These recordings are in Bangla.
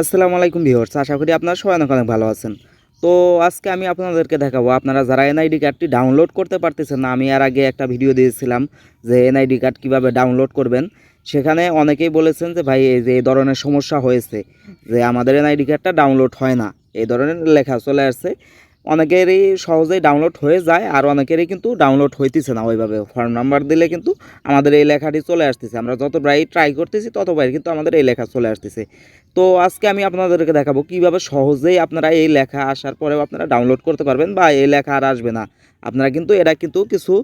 আসসালামু আলাইকুম ভিউয়ার্স, আশা করি আপনারা সবাই অনেক অনেক ভালো আছেন। তো আজকে আমি আপনাদেরকে দেখাবো, আপনারা যারা এনআইডি কার্ডটি ডাউনলোড করতে পারতেছেন না, আমি আর আগে একটা ভিডিও দিয়েছিলাম যে এনআইডি কার্ড কীভাবে ডাউনলোড করবেন। সেখানে অনেকেই বলেছেন যে ভাই, এই যে এই ধরনের সমস্যা হয়েছে যে আমাদের এনআইডি কার্ডটা ডাউনলোড হয় না। এই ধরনের লেখা চলে আসছে। অনেকেরই সহজেই ডাউনলোড হয়ে যায় আর অনেকেরই কিন্তু ডাউনলোড হইতেছে না ওইভাবে। ফর্ম নাম্বার দিলে কিন্তু আমাদের এই লেখাটি চলে আসতেছে। আমরা যতবারই ট্রাই করতেছি ততবারই কিন্তু আমাদের এই লেখা চলে আসতেছে। তো আজকে আমি আপনাদেরকে দেখাবো কীভাবে সহজেই আপনারা এই লেখা আসার পরেও আপনারা ডাউনলোড করতে পারবেন বা এই লেখা আর আসবে না। আপনারা কিন্তু এটা কিন্তু কিছু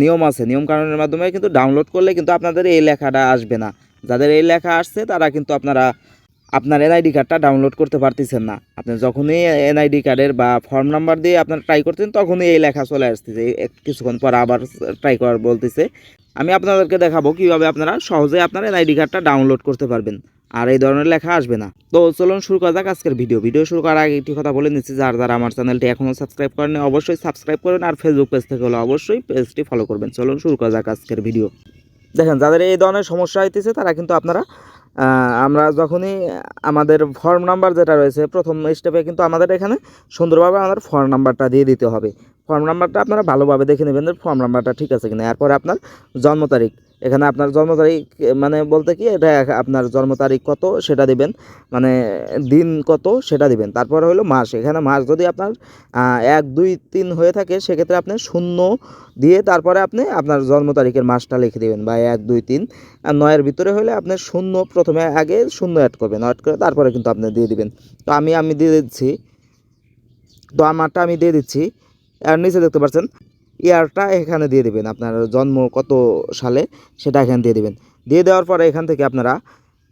নিয়ম আছে। নিয়ম কানুনের মাধ্যমে কিন্তু ডাউনলোড করলে কিন্তু আপনাদের এই লেখাটা আসবে না। যাদের এই লেখা আসছে, তারা কিন্তু আপনারা আপনার এনআইডি কার্ডটা ডাউনলোড করতে পারতেছেন না। আপনি যখনই এনআইডি কার্ডের বা ফর্ম নাম্বার দিয়ে আপনার ট্রাই করতেন তখনই এই লেখা চলে আসতেছে। কিছুক্ষণ পর আবার ট্রাই করার বলতেছে। আমি আপনাদেরকে দেখাবো কীভাবে আপনারা সহজে আপনার এনআইডি কার্ডটা ডাউনলোড করতে পারবেন। আর এই ধরনের লেখা আসবে না। তো চলুন শুরু করা যাক আজকের ভিডিও ভিডিও শুরু করার আগে একটি কথা বলে নিচ্ছি, যার যারা আমার চ্যানেলটি এখনও সাবস্ক্রাইব করেন অবশ্যই সাবস্ক্রাইব করবেন আর ফেসবুক পেজ থেকে হলে অবশ্যই পেজটি ফলো করবেন। চলুন শুরু করা যাক আজকের ভিডিও দেখেন, যাদের এই ধরনের সমস্যা হইতেছে, তারা কিন্তু আপনারা আমরা যখনই আমাদের ফর্ম নাম্বার যেটা রয়েছে, প্রথম স্টেপে কিন্তু আমাদের এখানে সুন্দরভাবে আমাদের ফর্ম নাম্বারটা দিয়ে দিতে হবে। ফর্ম নাম্বারটা আপনারা ভালোভাবে দেখে নেবেন ফর্ম নাম্বারটা ঠিক আছে কিনা। এরপরে আপনার জন্ম তারিখ। এখানে আপনার জন্ম তারিখ মানে বলতে কি, এটা আপনার জন্ম তারিখ কত সেটা দিবেন মানে দিন কত সেটা দিবেন। তারপরে হলো মাস, এখানে মাস যদি আপনার এক, দুই, তিন হয়ে থাকে, সেক্ষেত্রে আপনি শূন্য দিয়ে তারপরে আপনি আপনার জন্ম তারিখের মাসটা লিখে দেবেন, বা এক, দুই, তিন। আর নয়ের ভিতরে হলে আপনি শূন্য প্রথমে আগে শূন্য অ্যাড করবেন অ্যাড করে তারপরে কিন্তু আপনি দিয়ে দিবেন। তো আমি আমি দিয়ে দিচ্ছি, তো আমারটা আমি দিয়ে দিচ্ছি, আর নিচে দেখতে পাচ্ছেন ইয়ারটা এখানে দিয়ে দিবেন। আপনার জন্ম কত সালে সেটা এখানে দিয়ে দিবেন। দিয়ে দেওয়ার পরে এখান থেকে আপনারা,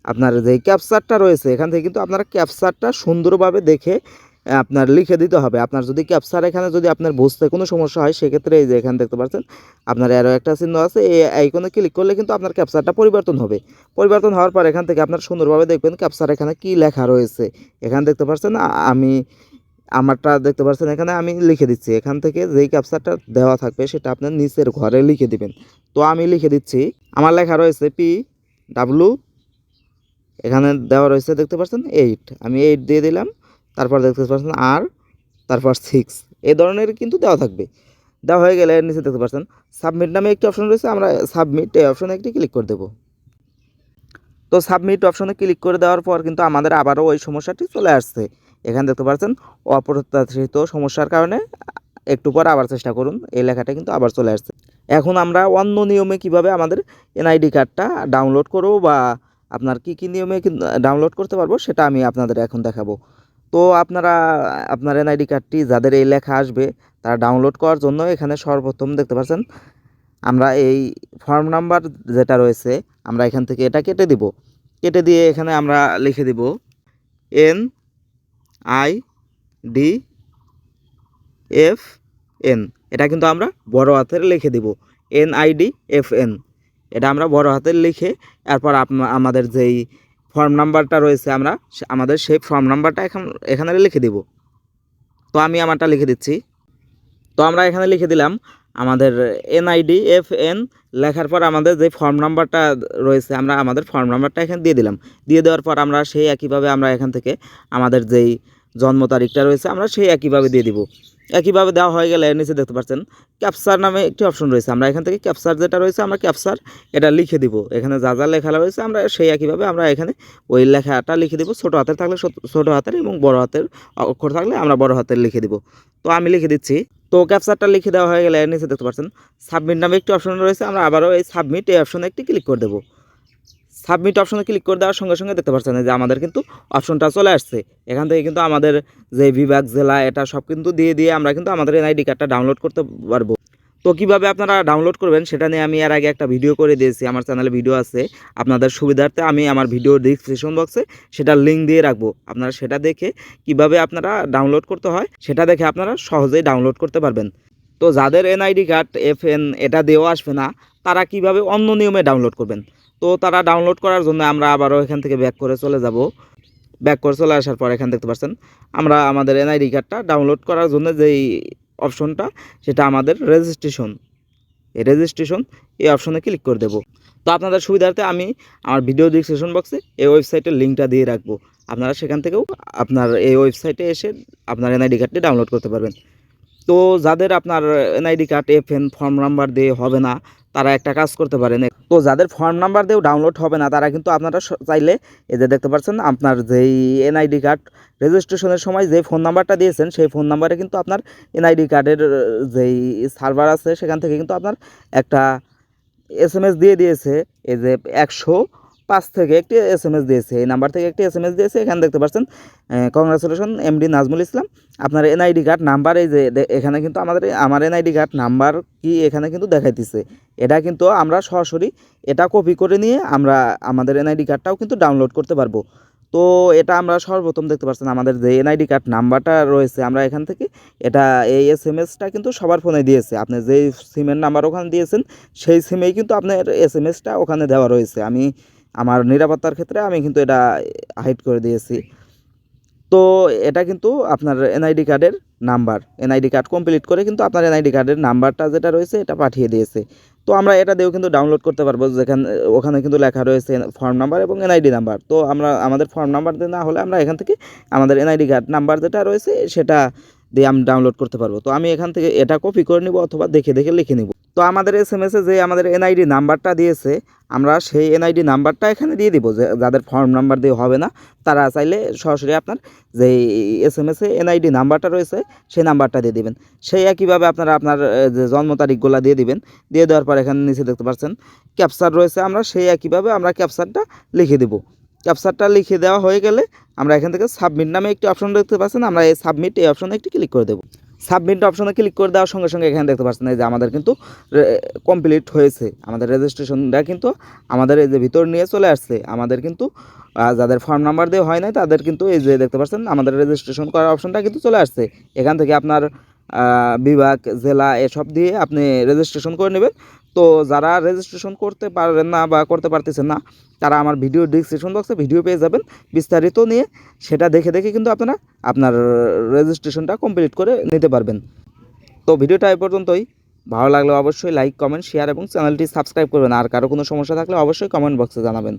আপনার যে ক্যাপচারটা রয়েছে, এখান থেকে কিন্তু আপনারা ক্যাপচারটা সুন্দরভাবে দেখে আপনার লিখে দিতে হবে। আপনার যদি ক্যাপচার এখানে যদি আপনার বুঝতে কোনো সমস্যা হয়, সেক্ষেত্রে এই যে এখানে দেখতে পাচ্ছেন, আপনার আরও একটা চিহ্ন আছে, এই আইকনে ক্লিক করলে কিন্তু আপনার ক্যাপচারটা পরিবর্তন হবে। পরিবর্তন হওয়ার পর এখান থেকে আপনার সুন্দরভাবে দেখবেন ক্যাপচার এখানে কি লেখা রয়েছে। এখানে দেখতে পাচ্ছেন আমি আমারটা দেখতে পাচ্ছেন, এখানে আমি লিখে দিচ্ছি। এখান থেকে যেই ক্যাপচারটা দেওয়া থাকবে, সেটা আপনার নিচের ঘরে লিখে দিবেন। তো আমি লিখে দিচ্ছি, আমার লেখা রয়েছে পি ডাব্লু এখানে দেওয়া রয়েছে দেখতে পাচ্ছেন এইট আমি এইট দিয়ে দিলাম, তারপর দেখতে পাচ্ছেন আর তারপর সিক্স এই ধরনের কিন্তু দেওয়া থাকবে। দেওয়া হয়ে গেলে নিচে দেখতে পাচ্ছেন সাবমিট নামে একটি অপশন রয়েছে, আমরা সাবমিট এই অপশনে একটি ক্লিক করে দেবো। তো সাবমিট অপশনে ক্লিক করে দেওয়ার পর কিন্তু আমাদের আবারও ওই সমস্যাটি চলে আসছে। এখানে দেখতে পাচ্ছেন, অপ্রত্যাশিত সমস্যার কারণে একটু পর আবার চেষ্টা করুন। এই লেখাটা কিন্তু আবার চলে আসছে। এখন আমরা অন্য নিয়মে কীভাবে আমাদের এনআইডি কার্ডটা ডাউনলোড করব বা আপনার কি কি নিয়মে ডাউনলোড করতে পারব সেটা আমি আপনাদের এখন দেখাবো। তো আপনারা, আপনার এনআইডি কার্ডটি যাদের এই লেখা আসবে, তারা ডাউনলোড করার জন্য এখানে সর্বপ্রথম দেখতে পাচ্ছেন, আমরা এই ফর্ম নাম্বার যেটা রয়েছে, আমরা এখান থেকে এটা কেটে দিব। কেটে দিয়ে এখানে আমরা লিখে দিব, N I, D, F, N. এটা কিন্তু আমরা বড় হাতের লিখে দিব। N, I, D, F, N. এটা আমরা বড় হাতের লিখে এরপর আমাদের যেই ফর্ম নাম্বারটা রয়েছে আমরা আমাদের সেই ফর্ম নাম্বারটা এখন, এখানে লিখে দিব। তো আমি আমারটা লিখে দিচ্ছি। তো আমরা এখানে লিখে দিলাম আমাদের এনআইডি এফ এন লেখার পর আমাদের যে ফর্ম নাম্বারটা রয়েছে, আমরা আমাদের ফর্ম নাম্বারটা এখানে দিয়ে দিলাম। দিয়ে দেওয়ার পর আমরা সেই একইভাবে আমরা এখান থেকে আমাদের যেই জন্ম তারিখটা রয়েছে, আমরা সেই একইভাবে দিয়ে দিব। একইভাবে দেওয়া হয়ে গেলে নিচে দেখতে পাচ্ছেন ক্যাপচার নামে একটি অপশন রয়েছে। আমরা এখান থেকে ক্যাপচার যেটা রয়েছে, আমরা ক্যাপচার এটা লিখে দিব। এখানে যা যা লেখা রয়েছে, আমরা সেই একইভাবে আমরা এখানে ওই লেখাটা লিখে দিব। ছোটো হাতের থাকলে ছোটো হাতের এবং বড় হাতের অক্ষর থাকলে আমরা বড় হাতের লিখে দিব। তো আমি লিখে দিচ্ছি তো ক্যাপচারটা লিখে দেওয়া হয়ে গেলে নিচে দেখতে পাচ্ছেন সাবমিট নামে একটি অপশন রয়েছে, আমরা আবারও এই সাবমিট এই অপশনে একটি ক্লিক করে দেবো। সাবমিট অপশনে ক্লিক করে দেওয়ার সঙ্গে সঙ্গে দেখতে পাচ্ছেন যে আমাদের কিন্তু অপশনটা চলে আসছে। এখান থেকে কিন্তু আমাদের যে বিভাগ, জেলা, এটা সব কিন্তু দিয়ে দিয়ে আমরা কিন্তু আমাদের এনআইডি কার্ডটা ডাউনলোড করতে পারব। তো কীভাবে আপনারা ডাউনলোড করবেন সেটা নিয়ে আমি এর আগে একটা ভিডিও করে দিয়েছি, আমার চ্যানেলে ভিডিও আছে। আপনাদের সুবিধার্থে আমি আমার ভিডিও ডিসক্রিপশন বক্সে সেটার লিঙ্ক দিয়ে রাখব। আপনারা সেটা দেখে কীভাবে আপনারা ডাউনলোড করতে হয়, সেটা দেখে আপনারা সহজেই ডাউনলোড করতে পারবেন। তো যাদের এনআইডি কার্ড এফ এন এটা দিয়েও আসবে না, তারা কীভাবে অন্য নিয়মে ডাউনলোড করবেন? তো তারা ডাউনলোড করার জন্য আমরা আবারও এখান থেকে ব্যাক করে চলে যাব। ব্যাক করে চলে আসার পর এখান দেখতে পাচ্ছেন, আমরা আমাদের এনআইডি কার্ডটা ডাউনলোড করার জন্য যেই অপশনটা, সেটা আমাদের রেজিস্ট্রেশন এই রেজিস্ট্রেশন এই অপশনে ক্লিক করে দেব। তো আপনাদের সুবিধার্থে আমি আমার ভিডিও ডিসক্রিপশন বক্সে এই ওয়েবসাইটের লিঙ্কটা দিয়ে রাখব। আপনারা সেখান থেকেও আপনার এই ওয়েবসাইটে এসে আপনার এনআইডি কার্ডটি ডাউনলোড করতে পারবেন। তো যাদের আপনার NID card, FN, form number দিয়ে হবে না, তারা একটা কাজ করতে পারেন তো যাদের ফর্ম নাম্বার দিয়েও ডাউনলোড হবে না, তারা কিন্তু আপনারা চাইলে এই যে দেখতে পাচ্ছেন আপনার যেই এনআইডি কার্ড রেজিস্ট্রেশনের সময় যে ফোন নাম্বারটা দিয়েছেন, সেই ফোন নাম্বারে কিন্তু আপনার এনআইডি কার্ডের যেই সার্ভার আছে, সেখান থেকে কিন্তু আপনার একটা এস দিয়ে দিয়েছে। এই যে একশো পাঁচ থেকে একটি এস এম এস দিয়েছে। এই নাম্বার থেকে একটি এস এম এস দিয়েছে। এখানে দেখতে পাচ্ছেন কংগ্রাচুলেশন এমডি নাজমুল ইসলাম। আপনার এনআইডি কার্ড নাম্বার এই যে এখানে কিন্তু আমাদের, আমার এনআইডি কার্ড নাম্বার কি এখানে কিন্তু দেখাইতেছে। এটা কিন্তু আমরা সরাসরি এটা কপি করে নিয়ে আমরা আমাদের এনআইডি কার্ডটাও কিন্তু ডাউনলোড করতে পারব। তো এটা আমরা সর্বপ্রথম দেখতে পাচ্ছেন, আমাদের যে এনআইডি কার্ড নাম্বারটা রয়েছে, আমরা এখান থেকে এটা, এই এস এম এসটা কিন্তু সবার ফোনে দিয়েছে। আপনি যেই সিমের নাম্বার ওখানে দিয়েছেন, সেই সিমেই কিন্তু আপনার এস এম এসটা ওখানে দেওয়া রয়েছে। আমি আমার নিরাপত্তার ক্ষেত্রে আমি কিন্তু এটা হাইড করে দিয়েছি। তো এটা কিন্তু আপনার এনআইডি কার্ডের নাম্বার এনআইডি কার্ড কমপ্লিট করে কিন্তু আপনার এনআইডি কার্ডের নাম্বারটা যেটা রয়েছে এটা পাঠিয়ে দিয়েছে। তো আমরা এটা দিয়েও কিন্তু ডাউনলোড করতে পারব যেখানে, ওখানে কিন্তু লেখা রয়েছে ফর্ম নাম্বার এবং এনআইডি নাম্বার তো আমরা, আমাদের ফর্ম নাম্বার দিয়ে না হলে আমরা এখান থেকে আমাদের এনআইডি কার্ড নাম্বার যেটা রয়েছে সেটা দিয়ে আমি ডাউনলোড করতে পারব। তো আমি এখান থেকে এটা কপি করে নিব অথবা দেখে দেখে লিখে নিব। তো আমাদের এস এম এসে যে আমাদের এনআইডি নাম্বারটা দিয়েছে, আমরা সেই এনআইডি নাম্বারটা এখানে দিয়ে দিব, যে যাদের ফর্ম নাম্বার দিয়ে হবে না, তারা চাইলে সরাসরি আপনার যে এস এম এসে এনআইডি নাম্বারটা রয়েছে, সেই নাম্বারটা দিয়ে দিবেন। সেই একইভাবে আপনারা আপনার যে জন্ম তারিখগুলো দিয়ে দিবেন, দিয়ে দেওয়ার পর এখানে নিচে দেখতে পাচ্ছেন ক্যাপচার রয়েছে, আমরা সেই একইভাবে আমরা ক্যাপচারটা লিখে দেব। ক্যাপচারটা লিখে দেওয়া হয়ে গেলে আমরা এখান থেকে সাবমিট নামে একটি অপশন দেখতে পাচ্ছেন, আমরা এই সাবমিট এই অপশনে একটি ক্লিক করে দেবো। সাবমিট অপশনে ক্লিক করে দেওয়ার সঙ্গে সঙ্গে এখানে দেখতে পাচ্ছেন যে আমাদের কিন্তু কমপ্লিট হয়েছে। আমাদের রেজিস্ট্রেশনটা কিন্তু আমাদের এই যে ভিতর নিয়ে চলে আসছে। আমাদের কিন্তু যাদের ফর্ম নাম্বার দিয়ে হয় নাই, তাদের কিন্তু এই যে দেখতে পাচ্ছেন, আমাদের রেজিস্ট্রেশন করার অপশনটা কিন্তু চলে আসছে। এখান থেকে আপনার বিভাগ, জেলা, এসব দিয়ে আপনি রেজিস্ট্রেশন করে নেবেন। তো যারা রেজিস্ট্রেশন করতে পারেন না বা করতে পারতেছেন না, তারা আমার ভিডিও ডিসক্রিপশন বক্সে ভিডিও পেয়ে যাবেন। বিস্তারিত নিয়ে সেটা দেখে দেখে কিন্তু আপনারা আপনার রেজিস্ট্রেশনটা কমপ্লিট করে নিতে পারবেন। তো ভিডিওটা এ পর্যন্তই। ভালো লাগলে অবশ্যই লাইক কমেন্ট শেয়ার এবং চ্যানেলটি সাবস্ক্রাইব করবেন। আর কারও কোনো সমস্যা থাকলে অবশ্যই কমেন্ট বক্সে জানাবেন।